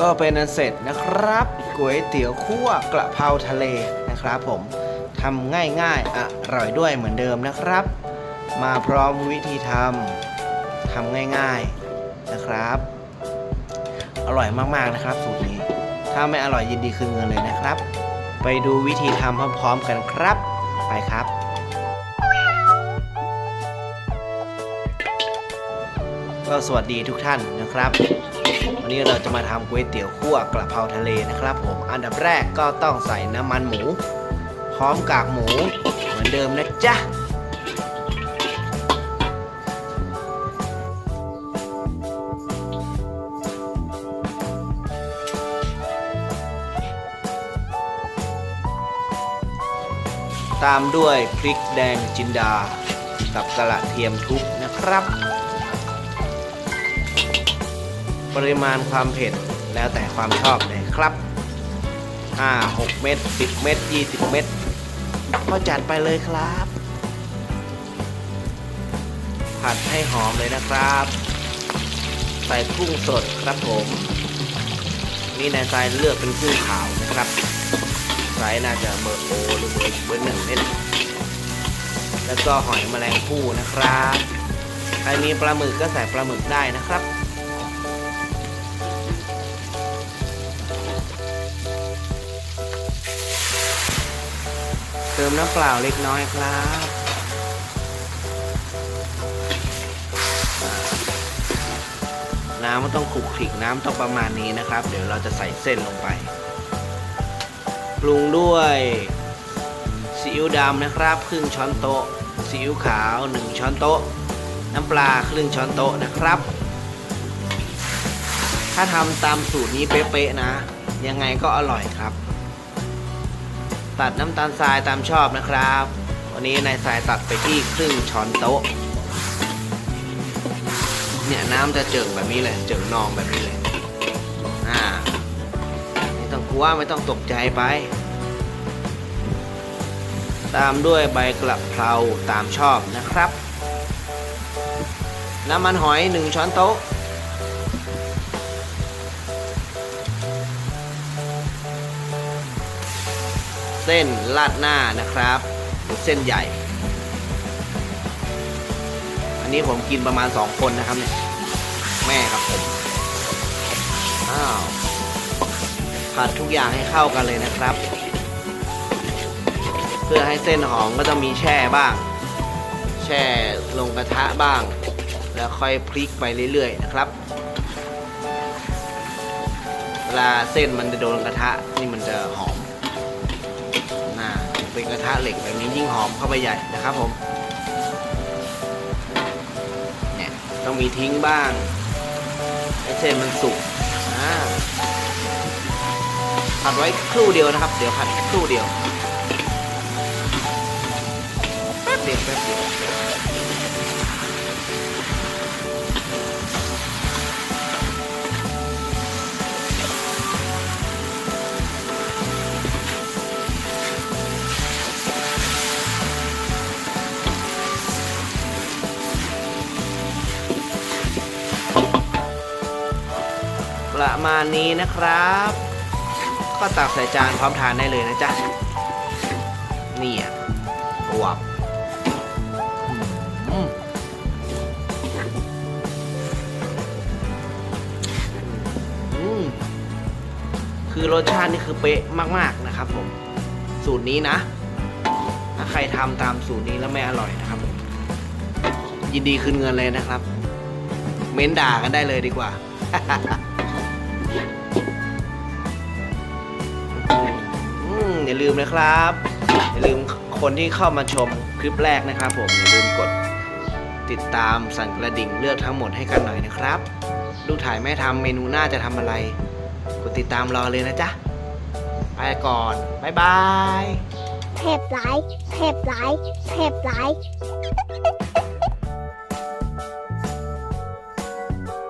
ก็เป็นอันเสร็จนะครับก๋วยเตี๋ยวคั่วกระเพราทะเลนะครับผมทำง่ายๆอร่อยด้วยเหมือนเดิมนะครับ มาพร้อมวิธีทำทำง่ายๆนะครับ อร่อยมากๆนะครับสูตรนี้ ถ้าไม่อร่อยยินดีคืนเงินเลยนะครับ ไปดูวิธีทำพร้อมๆกันครับ ไปครับก็สวัสดีทุกท่านนะครับ วันนี้เราจะมาทำก๋วยเตี๋ยวคั่วกระเพราทะเลนะครับ ผมอันดับแรกก็ต้องใส่น้ำมันหมู พร้อมกากหมูเหมือนเดิมนะจ๊ะตามด้วยพริกแดงจินดา กับกระเทียมทุบนะครับ ปริมาณความเผ็ดแล้วแต่ความชอบเลยครับ 5 6 เม็ด10 เม็ด20 เม็ดก็จัดไปเลยครับ ผัดให้หอมเลยนะครับ ใส่กุ้งสดครับผม นี่นายทรายเลือกเป็นกุ้งขาวนะครับไซส์น่าจะเบอร์โอหรือเบอร์เบอร์หนึ่งนี่แหละแล้วก็หอยแมลงภู่นะครับใครมีปลาหมึกก็ใส่ปลาหมึกได้นะครับ เติมน้ำเปล่าเล็กน้อยครับน้ำมันต้องขลุกขลิกน้ำต้องประมาณนี้นะครับ เดี๋ยวเราจะใส่เส้นลงไป ปรุงด้วยซีอิ๊วดำนะครับครึ่งช้อนโต๊ะซีอิ๊วขาว 1 ช้อนโต๊ะ น้ำปลาครึ่งช้อนโต๊ะนะครับ ถ้าทำตามสูตรนี้เป๊ะๆนะ ยังไงก็อร่อยครับ ตัดน้ำตาลทรายตามชอบนะครับ วันนี้นายทรายตัดไปที่ครึ่งช้อนโต๊ะ เนี่ยน้ำจะเจิ่งแบบนี้เลย เจิ่งนองแบบนี้เลย อ่า ไม่ต้องกลัวไม่ต้องตกใจไป ตามด้วยใบกระเพราตามชอบนะครับ น้ำมันหอย 1 ช้อนโต๊ะ เส้นลาดหน้านะครับเส้นใหญ่ อันนี้ผมกินประมาณ 2 คนนะครับเนี่ย แม่กับผมอ้าวผัดทุกอย่างให้เข้ากันเลยนะครับ เพื่อให้เส้นหอมก็ต้องมีแช่บ้าง แช่ลงกระทะบ้าง แล้วค่อยพลิกไปเรื่อยๆนะครับเวลาเส้นมันจะโดนกระทะนี่มันจะหอม เป็นกระทะเหล็กแบบนี้ยิ่งหอมเข้าไปใหญ่นะครับผมเนี่ยต้องมีทิ้งบ้างให้เส้นมันสุกอ่าผัดไว้ครู่เดียวนะครับ เดี๋ยวผัดครู่เดียวแป๊บเดียวแป๊บเดียว ประมาณนี้นะครับ ก็ตักใส่จานพร้อมทานได้เลยนะจ๊ะเนี่ยวับอืมอืมคือรสชาตินี่คือเป๊ะมาก ๆ นะครับผม สูตรนี้นะ ถ้าใครทำตามสูตรนี้แล้วไม่อร่อยนะครับ ยินดีคืนเงินเลยนะครับ เม้นด่ากันได้เลยดีกว่า อย่าลืมนะครับ อย่าลืมคนที่เข้ามาชมคลิปแรกนะครับ ผมอย่าลืมกดติดตามสั่นกระดิ่งเลือกทั้งหมดให้กันหน่อยนะครับลูกถ่ายแม่ทำเมนูหน้าจะทำอะไร กดติดตามรอเลยนะจ๊ะ ไปก่อน บ๊ายบาย เผ็ดหลายเผ็ดหลายเผ็ดหลาย